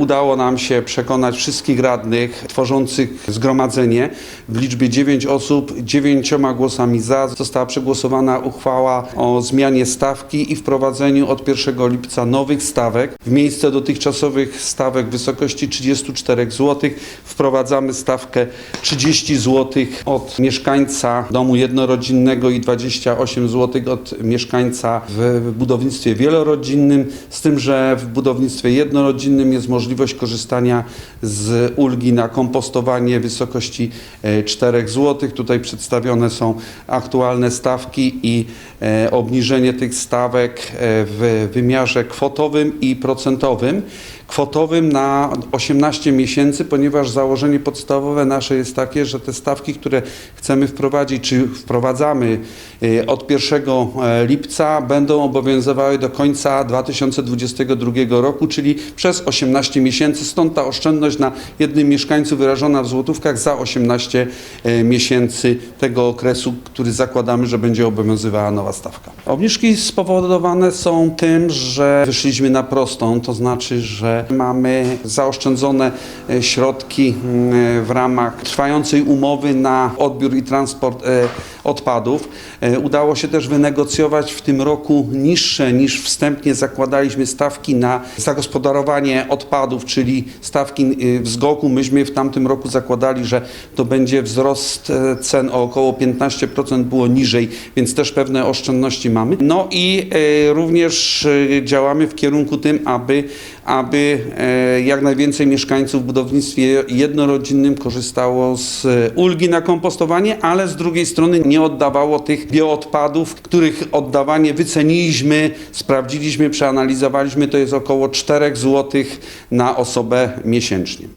Udało nam się przekonać wszystkich radnych tworzących zgromadzenie w liczbie 9 osób, dziewięcioma głosami za. Została przegłosowana uchwała o zmianie stawki i wprowadzeniu od 1 lipca nowych stawek. W miejsce dotychczasowych stawek w wysokości 34 zł wprowadzamy stawkę 30 zł od mieszkańca domu jednorodzinnego i 28 zł od mieszkańca w budownictwie wielorodzinnym, z tym, że w budownictwie jednorodzinnym jest możliwość korzystania z ulgi na kompostowanie w wysokości e, 4 zł. Tutaj przedstawione są aktualne stawki i e, obniżenie tych stawek e, w wymiarze kwotowym i procentowym. Kwotowym na 18 miesięcy, ponieważ założenie podstawowe nasze jest takie, że te stawki, które chcemy wprowadzić, czy wprowadzamy e, od 1 lipca, będą obowiązywały do końca 2022 roku, czyli przez 18 miesięcy. Stąd ta oszczędność na jednym mieszkańcu wyrażona w złotówkach za 18 e, miesięcy tego okresu, który zakładamy, że będzie obowiązywała nowa stawka. Obniżki spowodowane są tym, że wyszliśmy na prostą, to znaczy, że mamy zaoszczędzone e, środki mm, w ramach trwającej umowy na odbiór i transport e, odpadów. Udało się też wynegocjować w tym roku niższe niż wstępnie zakładaliśmy stawki na zagospodarowanie odpadów, czyli stawki y, w zgoku. Myśmy w tamtym roku zakładali, że to będzie wzrost e, cen o około 15% było niżej, więc też pewne oszczędności mamy. No i e, również e, działamy w kierunku tym, aby, aby jak najwięcej mieszkańców w budownictwie jednorodzinnym korzystało z ulgi na kompostowanie, ale z drugiej strony nie oddawało tych bioodpadów, których oddawanie wyceniliśmy, sprawdziliśmy, przeanalizowaliśmy, to jest około 4 zł na osobę miesięcznie.